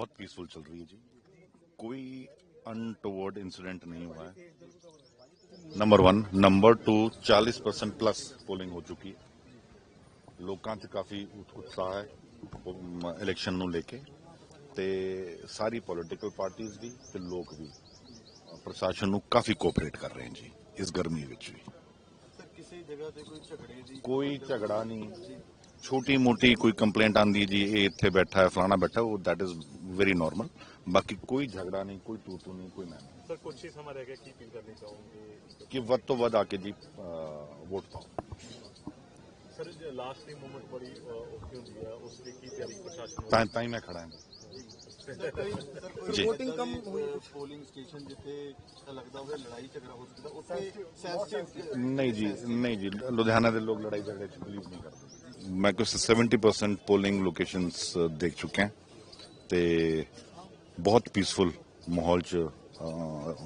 बहुत पीसफुल चल रही है जी कोई अनटोवर्ड इंसिडेंट नहीं हुआ है ਨੰਬਰ 1 ਨੰਬਰ 2 40% ਪਲੱਸ ਪੋਲਿੰਗ ਹੋ ਚੁੱਕੀ ਹੈ ਲੋਕਾਂ 'ਚ ਕਾਫੀ ਉਤ- ਉਤਸ਼ਾਹ ਹੈ ਇਲੈਕਸ਼ਨ ਨੂੰ ਲੈ ਕੇ ਤੇ ਸਾਰੀ ਪੋਲੀਟੀਕਲ ਪਾਰਟੀਆਂ ਵੀ ਤੇ ਲੋਕ ਵੀ ਪ੍ਰਸ਼ਾਸਨ ਨੂੰ ਕਾਫੀ ਕੋਆਪਰੇਟ ਕਰ ਰਹੇ ਹਨ ਜੀ ਇਸ ਗਰਮੀ ਵਿੱਚ ਵੀ ਸਰ ਕਿਸੇ ਜਗ੍ਹਾ ਤੇ ਕੋਈ ਝਗੜੇ ਦੀ ਕੋਈ ਝਗੜਾ ਨਹੀਂ ਛੋਟੀ ਮੋਟੀ ਕੋਈ ਕੰਪਲੇਂਟ ਆਂਦੀ ਜੀ ਇਹ ਇੱਥੇ ਬੈਠਾ ਹੈ ਫਲਾਣਾ ਬੈਠਾ ਉਹ ਦੈਟ ਇਜ਼ ਵੈਰੀ ਨਾਰਮਲ ਬਾਕੀ ਕੋਈ ਝਗੜਾ ਨਹੀਂ ਕੋਈ ਤੂਤੂ ਨਹੀਂ ਕੋਈ ਮੈਂ ਨਹੀਂ ਸਰ ਕੁਛ ਹੀ ਸਮਾਂ ਰਹਿ ਗਿਆ ਕੀ ਅਪੀਲ ਕਰਨੀ ਚਾਹੋਗੇ ਕਿ ਵੱਧ ਤੋਂ ਵੱਧ ਆ ਕੇ ਜੀ ਅਹ, ਵੋਟ ਪਾਓ ਸਰ ਲਾਸਟ ਦੀ ਮੂਵਮੈਂਟ ਬੜੀ ਅਹ, ਔਖੀ ਹੁੰਦੀ ਹੈ ਉਸ ਲਈ ਕੀ ਤਿਆਰੀ ਪ੍ਰਸ਼ਾਸਨ ਤਾਂ ਤਾਂ ਹੀ ਮੈਂ ਖੜਾ ਹਾਂ ਸਰ ਕੋਈ ਸਰ ਕੋਈ ਜੀ। VOTING ਕਮ ਹੋਈ ਪੋਲਿੰਗ ਸਟੇਸ਼ਨ ਜਿੱਥੇ ਲੱਗਦਾ ਹੋਵੇ ਲੜਾਈ ਝਗੜਾ ਹੋ ਸਕਦਾ ਉੱਥੇ ਸੈਂਸਿਟਿਵ ਨਹੀਂ ਜੀ ਨਹੀਂ ਜੀ ਲੁਧਿਆਣਾ ਦੇ ਲੋਕ ਲੜਾਈ ਝਗੜੇ ਚ ਬਿਲੀਵ ਨਹੀਂ ਕਰਦੇ ਮੈਂ ਕੁਝ 70% ਪੋਲਿੰਗ ਲੋਕੇਸ਼ਨਸ ਦੇਖ ਚੁੱਕੇ ਹਾਂ ਤੇ ਬਹੁਤ ਪੀਸਫੁਲ ਮਾਹੌਲ 'ਚ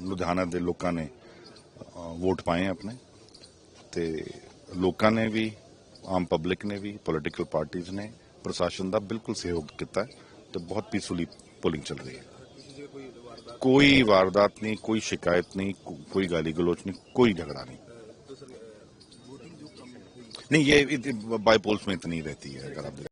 ਲੁਧਿਆਣਾ ਦੇ ਲੋਕਾਂ ਨੇ ਵੋਟ ਪਾਏ ਆਪਣੇ। ਤੇ ਲੋਕਾਂ ਨੇ ਵੀ, ਆਮ ਪਬਲਿਕ ਨੇ ਵੀ ਪੋਲਿਟੀਕਲ ਪਾਰਟੀਆਂ ਨੇ ਪ੍ਰਸ਼ਾਸਨ ਦਾ ਬਿਲਕੁਲ ਸਹਿਯੋਗ ਕੀਤਾ ਤੇ ਬਹੁਤ ਪੀਸਫੁਲੀ ਪੋਲਿੰਗ ਚੱਲ ਰਹੀ ਹੈ। ਕੋਈ ਵਾਰਦਾਤ ਨਹੀਂ, ਕੋਈ ਸ਼ਿਕਾਇਤ ਨਹੀਂ ਕੋਈ ਗਾਲੀ ਗਲੋਚ ਨਹੀਂ, ਕੋਈ ਝਗੜਾ ਨਹੀਂ। नहीं नहीं ये बाई पोल्स में इतनी रहती है अगर आप